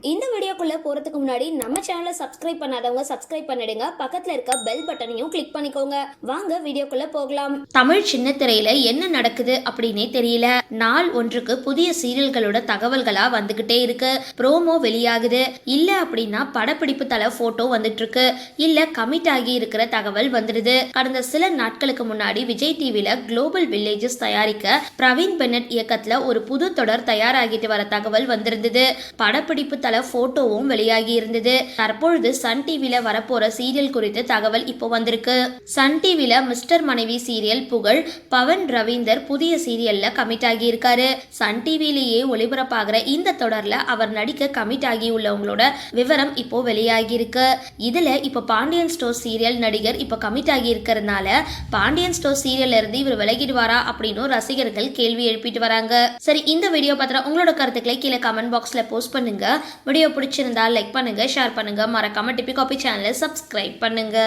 இந்த வீடியோக்குள்ளே போறதுக்கு முன்னாடி நம்ம சேனலை சப்ஸ்கிரைப் பண்ணாதவங்க சப்ஸ்கிரைப் பண்ணிடுங்க. பக்கத்தில் இருக்க பெல் பட்டனையும் கிளிக் பண்ணிக்கோங்க. வாங்க வீடியோக்குள்ளே போகலாம். தமிழ் சின்ன திரையில என்ன நடக்குது அப்படின்னே தெரியல. நாள் ஒன்றுக்கு புதிய சீரியல்களோட தகவல்களாக வந்துகிட்டே இருக்கு. ப்ரோமோ வெளியாகுது. இல்லை அப்படின்னா படப்பிடிப்பு தல ஃபோட்டோ வந்துட்டு இருக்கு இல்லை கமிட் ஆகி இருக்கிற தகவல் வந்துடுது. கடந்த சில நாட்களுக்கு முன்னாடி விஜய் டிவியில் குளோபல் வில்லேஜஸ் தயாரிக்க பிரவீன் பென்னட் இயக்கத்தில் ஒரு புது தொடர் தயாராகிட்டு வர தகவல் வந்திருந்தது. படப்பிடிப்பு தல போட்டோவும் வெளியாகி இருந்தது. தற்பொழுது சன் டிவில வரப்போற சீரியல் குறித்து தகவல் இப்போ வந்திருக்கு. சன் டிவில மிஸ்டர் மனைவி சீரியல் புகழ் பவன் ரவீந்தர் புதிய சீரியல்ல கமிட் ஆகி இருக்காரு சன் டிவிலேயே ஒளிபரப்பாகிற இந்த தொடர்ல அவர் நடிக்க கமிட் ஆகி உள்ளவங்களோட விவரம் இப்போ வெளியாகி இருக்கு இதுல இப்போ பாண்டியன் ஸ்டோர் சீரியல் நடிகர் இப்போ கமிட் ஆகி இருக்கிறதுனால பாண்டியன் ஸ்டோர் சீரியல்ல இருந்து இவர் விலகிடுவாரா அப்படின்னு ரசிகர்கள் கேள்வி எழுப்பிட்டு வராங்க. சரி இந்த வீடியோ பார்த்தா உங்களோட கருத்துக்களை கீழே கமெண்ட் பாக்ஸ்ல போஸ்ட் பண்ணுங்க. வீடியோ பிடிச்சிருந்தா லைக் பண்ணுங்க ஷேர் பண்ணுங்க. மறக்காம டிபி காபி சேனலை சப்ஸ்கிரைப் பண்ணுங்க.